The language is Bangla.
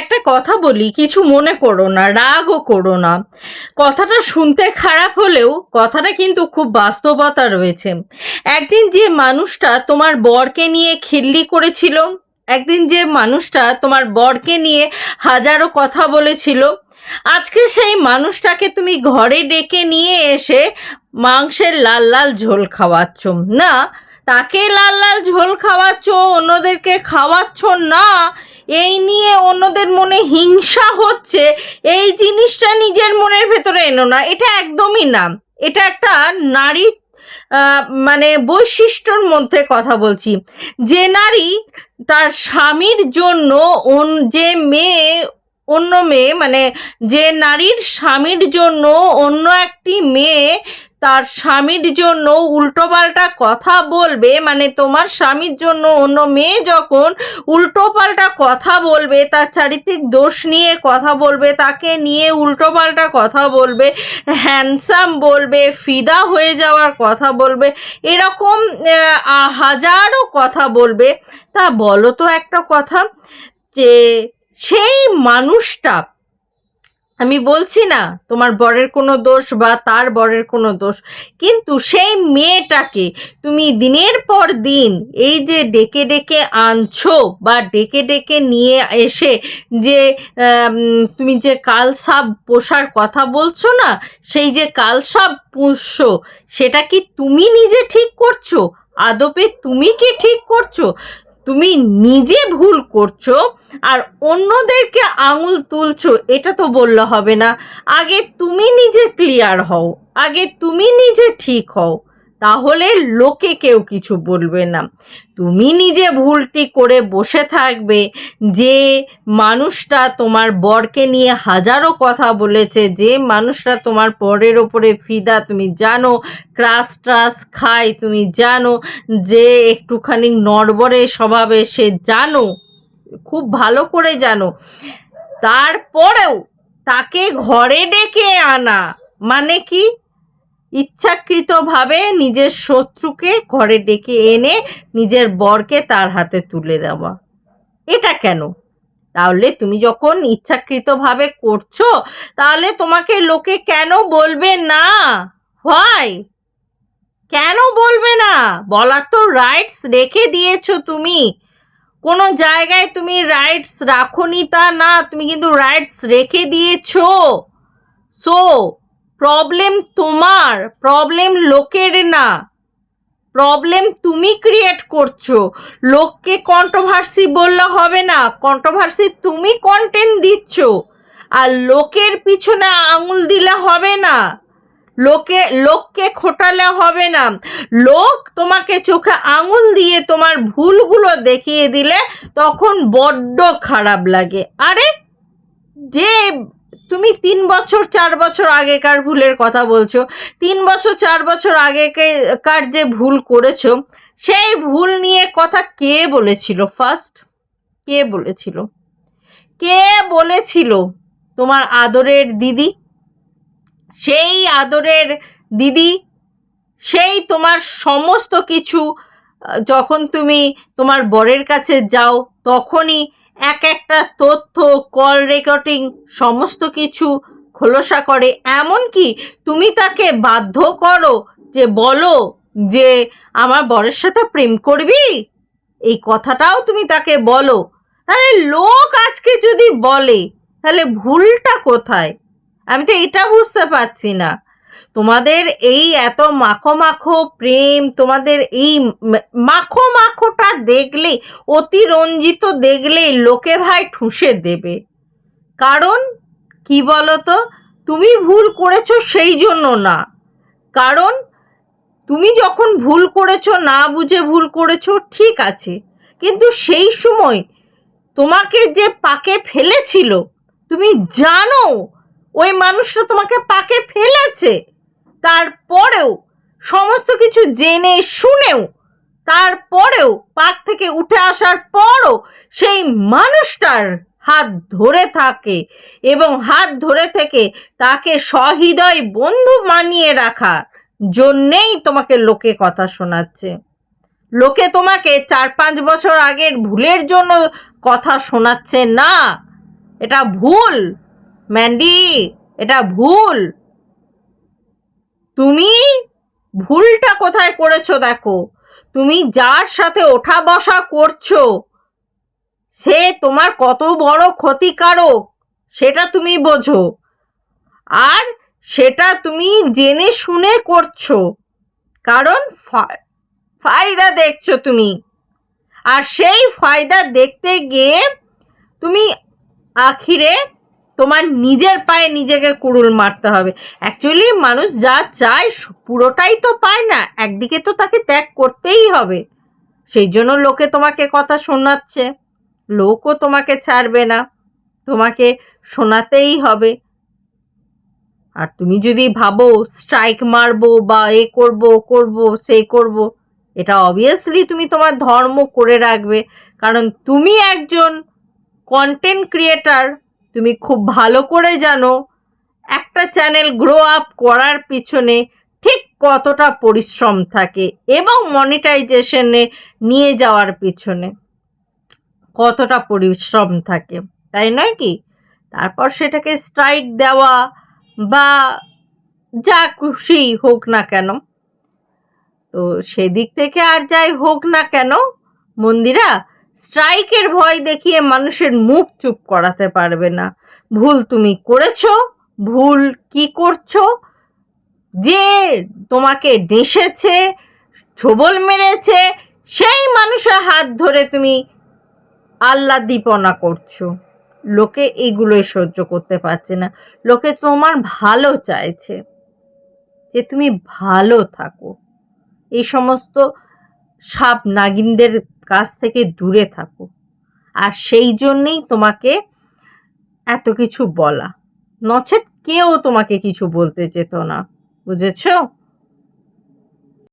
একটা কথা বলি, কিছু মনে করো না, রাগও করো না। কথাটা শুনতে খারাপ হলেও কথাটা কিন্তু খুব বাস্তবতা রয়েছে। একদিন যে মানুষটা তোমার বরকে নিয়ে খিল্লি করেছিল, একদিন যে মানুষটা তোমার বরকে নিয়ে হাজারো কথা বলেছিল, আজকে সেই মানুষটাকে তুমি ঘরে ডেকে নিয়ে এসে মাংসের লাল লাল ঝোল খাওয়াচ্ছ। না, তাকে লাল লাল ঝোল খাওয়াচ্ছ, অন্যদেরকে খাওয়াচ্ছ না এই নিয়ে অন্যদের মনে হিংসা হচ্ছে, এই জিনিসটা নিজের মনের ভেতরে এনো না। এটা একদমই না। এটা একটা নারী মানে বৈশিষ্ট্যর মধ্যে কথা বলছি। যে নারী তার স্বামীর জন্য যে মেয়ে, অন্য মেয়ে মানে যে নারীর স্বামীর জন্য অন্য একটি মেয়ে তার স্বামীর জন্য উল্টোপাল্টা কথা বলবে মানে তোমার স্বামীর জন্য অন্য মেয়ে যখন উল্টোপাল্টা কথা বলবে, তার চারিত্রিক দোষ নিয়ে কথা বলবে, তাকে নিয়ে উল্টোপাল্টা কথা বলবে হ্যান্ডসাম বলবে, ফিদা হয়ে যাওয়ার কথা বলবে, এরকম হাজারো কথা বলবে। তা বলো তো একটা কথা, যে সেই মানুষটা আমি বলছি না, তোমার বরের কোনো দোষ বা তার বরের কোনো দোষ। কিন্তু সেই মেয়েটাকে তুমি দিনের পর দিন এই যে ডেকে ডেকে আনছো বা ডেকে ডেকে নিয়ে এসে যে তুমি যে কালসাপ পোষার কথা বলছো না, সেই যে কালসাপ পুষছো, সেটা কি তুমি নিজে ঠিক করছ? আদপে তুমি কি ঠিক করছ? তুমি নিজে ভুল করছ আর অন্যদেরকে আঙুল তুলছো, এটা তো বললে হবে না। আগে তুমি নিজে ক্লিয়ার হও, আগে তুমি নিজে ঠিক হও। তাহলে লোকে কেউ কিছু বলবে না। তুমি নিজে ভুলটি করে বসে থাকবে। যে মানুষটা তোমার বরকে নিয়ে হাজারো কথা বলেছে, যে মানুষটা তোমার বরের ওপরে ফিদা, তুমি জানো, ক্রাস ট্রাস খায়, তুমি জানো, যে একটুখানি নড়বড়ে স্বভাবে সে জানো, খুব ভালো করে জানো। তারপরেও তাকে ঘরে ডেকে আনা মানে কি? ইচ্ছাকৃতভাবে নিজের শত্রুকে ঘরে ডেকে এনে নিজের বরকে তার হাতে তুলে দেওয়া। এটা কেন? তাহলে তুমি যখন ইচ্ছাকৃতভাবে করছ, তাহলে তোমাকে লোকে কেন বলবে না? হয় কেন বলবে না? বলার তো রাইটস রেখে দিয়েছ তুমি। কোনো জায়গায় তুমি রাইটস রাখোনি তা না, তুমি কিন্তু রাইটস রেখে দিয়েছ। সো প্রবলেম তোমার প্রবলেম লোকের না। প্রবলেম তুমি ক্রিয়েট করছ। লোককে কন্ট্রোভার্সি বললে হবে না কন্ট্রোভার্সি তুমি কন্টেন্ট দিচ্ছ। আর লোকের পিছনে আঙুল দিলে হবে না। লোকে, লোককে খোটালে হবে না। লোক তোমাকে চোখে আঙুল দিয়ে তোমার ভুলগুলো দেখিয়ে দিলে তখন বড্ড খারাপ লাগে। আরে, যে তুমি তিন বছর, চার বছর আগেকার ভুলের কথা বলছো। তিন বছর, চার বছর আগেকার যে ভুল করেছ, সেই ভুল নিয়ে কথা কে বলেছিল? ফার্স্ট কে বলেছিল? কে বলেছিল? তোমার আদরের দিদি? সেই আদরের দিদি, সেই তোমার সমস্ত কিছু যখন তুমি তোমার বরের কাছে যাও, তখনই এক একটা তথ্য কল রেকর্ডিং সমস্ত কিছু খোলসা করে। এমনকি তুমি তাকে বাধ্য করো যে বলো যে, আমার বরের সাথে প্রেম করবি? এই কথাটাও তুমি তাকে বলো। তাহলে লোক আজকে যদি বলে, তাহলে ভুলটা কোথায়? আমি তো এটা বুঝতে পারছি না। তোমাদের এই এত মাখো মাখো প্রেম, তোমাদের এই মাখো মাখোটা দেখলে অতিরঞ্জিত দেখলেই লোকে ভাই ঠুসে দেবে। কারণ, কি বলতো? তুমি ভুল করেছ সেই জন্য না। কারণ, তুমি যখন ভুল করেছ, না বুঝে ভুল করেছ, ঠিক আছে। কিন্তু সেই সময় তোমাকে যে পাকে ফেলেছিল, তুমি জানো ওই মানুষটা তোমাকে পাকে ফেলেছে। তারপরেও সমস্ত কিছু জেনে শুনেও, তারপরেও পাক থেকে উঠে আসার পরও সেই মানুষটার হাত ধরে থাকে এবং হাত ধরে থেকে তাকে সহৃদয় বন্ধু মানিয়ে রাখার জন্যেই তোমাকে লোকে কথা শোনাচ্ছে। লোকে তোমাকে চার পাঁচ বছর আগের ভুলের জন্য কথা শোনাচ্ছে না। এটা ভুল। ম্যান্ডি এটা ভুল। তুমি ভুলটা কোথায় করেছ দেখো। তুমি যার সাথে ওঠা বসা করছ, সে তোমার কত বড় ক্ষতিকারক, সেটা তুমি বোঝো। আর সেটা তুমি জেনে শুনে করছ, কারণ ফায়দা দেখছ তুমি। আর সেই ফায়দা দেখতে গিয়ে তুমি আখিরে তোমার নিজের পায়ে নিজেকে কুড়ুল মারতে হবে। অ্যাকচুয়ালি মানুষ যা চায় পুরোটাই তো পায় না, একদিকে তো তাকে ত্যাগ করতেই হবে। সেই জন্য লোকে তোমাকে কথা শোনাচ্ছে, লোকও তোমাকে ছাড়বে না, তোমাকে শোনাতেই হবে। আর তুমি যদি ভাবো স্ট্রাইক মারবো বা এ করব করব, সে করব, এটা অবভিয়াসলি তুমি তোমার ধর্ম করে রাখবে। কারণ তুমি একজন কন্টেন্ট ক্রিয়েটার তুমি খুব ভালো করে জানো, একটা চ্যানেল গ্রো আপ করার পিছনে ঠিক কতটা পরিশ্রম থাকে এবং মনিটাইজেশনে নিয়ে যাওয়ার পিছনে কতটা পরিশ্রম থাকে, তাই নয় কি? তারপর সেটাকে স্ট্রাইক দেওয়া বা যা খুশি হোক না কেন। তো সেদিক থেকে আর যাই হোক না কেন, মন্দিরা স্ট্রাইকের ভয় দেখিয়ে মানুষের মুখ চুপ করাতে পারবে না। ভুল তুমি করেছ, ভুল কি করছ? যে তোমাকে ডেসেছে ছোবল মেরেছে, সেই মানুষের হাত ধরে তুমি আল্লাহ দীপনা করছ। লোকে এগুলোই সহ্য করতে পারছে না। লোকে তোমার ভালো চাইছে, যে তুমি ভালো থাকো। এই সমস্ত সাপ নাগিনদের কাছ থেকে দূরে থাকো। আর সেই জন্যেই তোমাকে এত কিছু বলা। নচেত কেউ তোমাকে কিছু বলতে যেত না। বুঝেছ?